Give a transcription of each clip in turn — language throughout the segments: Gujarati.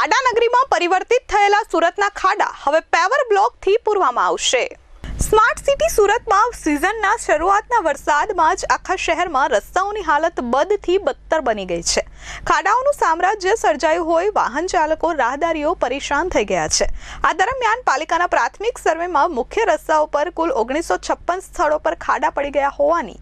ખાડા નગરીમાં પરિવર્તિત થયેલા સુરતના ખાડા હવે પેવર બ્લોકથી પૂરવામાં આવશે. સ્માર્ટ સિટી સુરતમાં સિઝનના શરૂઆતના વરસાદમાં જ આખા શહેરમાં રસ્તાઓની હાલત બદથી બદતર બની ગઈ છે. ખાડાઓનું સામ્રાજ્ય સર્જાયું હોય વાહન ચાલકો, રાહદારીઓ પરેશાન થઈ ગયા છે. આ દરમિયાન પાલિકાના પ્રાથમિક સર્વેમાં મુખ્ય રસ્તાઓ પર કુલ ઓગણીસો છપ્પન સ્થળો પર ખાડા પડી ગયા હોવાની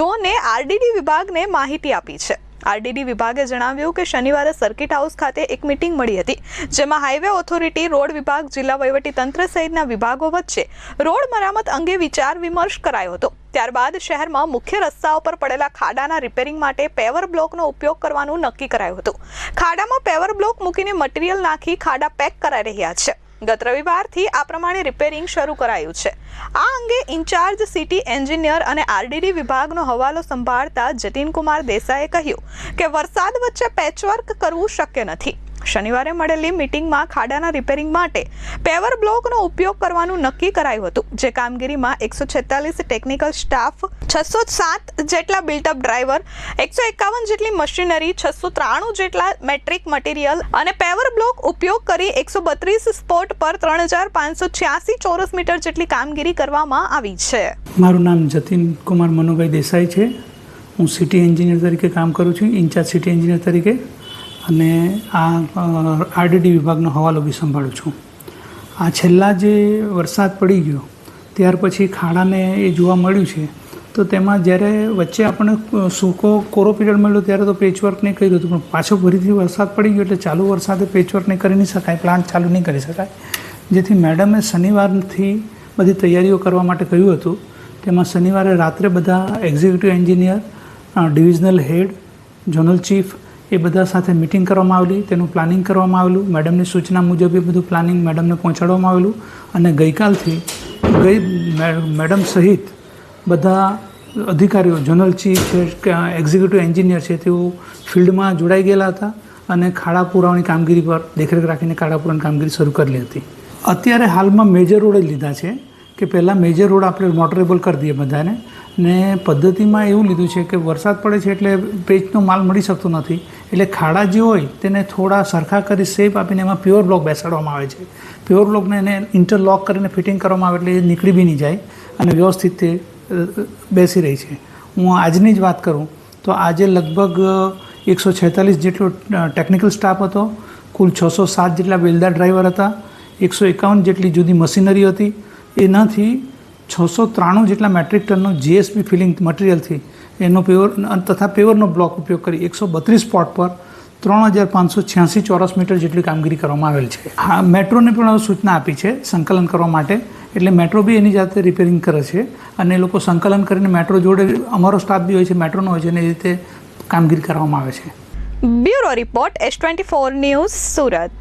જોને આરડીડી વિભાગને માહિતી આપી છે. આરડીડી વિભાગે જણાવ્યું કે શનિવારે સર્કિટ હાઉસ ખાતે એક મીટિંગ મળી હતી, જેમાં હાઈવે ઓથોરિટી, રોડ વિભાગ, જિલ્લા તંત્ર સહિતના વિભાગો વચ્ચે રોડ મરામત અંગે વિચાર વિમર્શ કરાયો હતો. ત્યારબાદ શહેરમાં મુખ્ય રસ્તાઓ પર પડેલા ખાડાના રિપેરિંગ માટે પેવર બ્લોકનો ઉપયોગ કરવાનું નક્કી કરાયું હતું. ખાડામાં પેવર બ્લોક મૂકીને મટીરિયલ નાખી ખાડા પેક કરાઈ રહ્યા છે. ગત રવિવારથી આ પ્રમાણે રિપેરિંગ શરૂ કરાયું છે. આ અંગે ઇન્ચાર્જ સિટી એન્જિનિયર અને આરડીડી વિભાગનો હવાલો સંભાળતા જતીનકુમાર દેસાઈએ કહ્યું કે વરસાદ વચ્ચે પેચવર્ક કરવું શક્ય નથી. શનિવારે મળેલી મીટિંગમાં ખાડાના રિપેરિંગ માટે પેવર બ્લોકનો ઉપયોગ કરવાનું નક્કી કરાયું હતું, જે કામગીરીમાં એકસો છેતાલીસ ટેકનિકલ સ્ટાફ છસો સાત જેટલા બિલ્ટઅપ ડ્રાઈવર એકસો એકાવન જેટલી મશીનરી છસો ત્રાણું જેટલા મેટ્રિક મટીરિયલ અને પેવર બ્લોક ઉપયોગ કરી એકસો બત્રીસ સ્પોટ પર ત્રણ હજાર પાંચસો છ્યાસી ચોરસ મીટર જેટલી કામગીરી કરવામાં આવી છે. મારું નામ જતીન કુમાર મનુભાઈ દેસાઈ છે. હું સિટી એન્જિનિયર તરીકે કામ કરું છું, ઇન્ચાર્જ સિટી એન્જિનિયર તરીકે. અને આ આરડીડી વિભાગનો હવાલો બી સંભાળું છું. આ છેલ્લા જે વરસાદ પડી ગયો, ત્યાર પછી ખાડાને એ જોવા મળ્યું છે, તો તેમાં જ્યારે વચ્ચે આપણને સૂકો કોરો પીરિયડ મળ્યો ત્યારે તો પેચવર્ક નહીં કર્યું હતું, પણ પાછો ફરીથી વરસાદ પડી ગયો એટલે ચાલુ વરસાદે પેચવર્ક નહીં કરી નહીં શકાય, પ્લાન્ટ ચાલુ નહીં કરી શકાય. જેથી મેડમે શનિવારથી બધી તૈયારીઓ કરવા માટે કહ્યું હતું. તેમાં શનિવારે રાત્રે બધા executive engineer divisional head zonal chief એ બધા સાથે મિટિંગ કરવામાં આવેલી. તેનું પ્લાનિંગ કરવામાં આવેલું. મેડમની સૂચના મુજબ એ બધું પ્લાનિંગ મેડમને પહોંચાડવામાં આવેલું. અને ગઈકાલથી ગઈ મેડમ સહિત બધા અધિકારીઓ ઝોનલ ચીફ છે એક્ઝિક્યુટિવ એન્જિનિયર છે, તેઓ ફિલ્ડમાં જોડાઈ ગયેલા હતા અને ખાડા પુરાવાની કામગીરી પર દેખરેખ રાખીને ખાડા પુરાવાની કામગીરી શરૂ કરેલી હતી. અત્યારે હાલમાં મેજર રોડે લીધા છે કે પહેલાં મેજર રોડ આપણે મોટરેબલ કરી દઈએ બધાને. ને પદ્ધતિમાં એવું લીધું છે કે વરસાદ પડે છે એટલે પેચનો માલ મળી શકતો નથી. એટલે ખાડા જે હોય તેને થોડા સરખા કરી શેપ આપીને એમાં પ્યોર બ્લોક બેસાડવામાં આવે છે. પ્યોર બ્લોકને એને ઇન્ટરલોક કરીને ફિટિંગ કરવામાં આવે એટલે એ નીકળી બી નહીં જાય અને વ્યવસ્થિત તે બેસી રહી છે. હું આજની જ વાત કરું તો આજે લગભગ એકસો છેતાલીસ જેટલો ટેકનિકલ સ્ટાફ હતો. કુલ છસો સાત જેટલા વેલદાર ડ્રાઈવર હતા. એકસો એકાવન જેટલી જુદી મશીનરી હતી. એનાથી છસો ત્રાણું જેટલા મેટ્રિક ટનનો જીએસપી ફિલિંગ મટીરિયલથી એનો પેવર તથા પેવરનો બ્લોક ઉપયોગ કરી એકસો બત્રીસ સ્પોટ પર ત્રણ હજાર પાંચસો છ્યાસી ચોરસ મીટર જેટલી કામગીરી કરવામાં આવેલ છે. હા, મેટ્રોને પણ સૂચના આપી છે સંકલન કરવા માટે. એટલે મેટ્રો બી એની જાતે રિપેરિંગ કરે છે અને એ લોકો સંકલન કરીને મેટ્રો જોડે અમારો સ્ટાફ બી હોય છે, મેટ્રોનો હોય છે અને એ રીતે કામગીરી કરવામાં આવે છે. Bureau report S twenty four news Surat.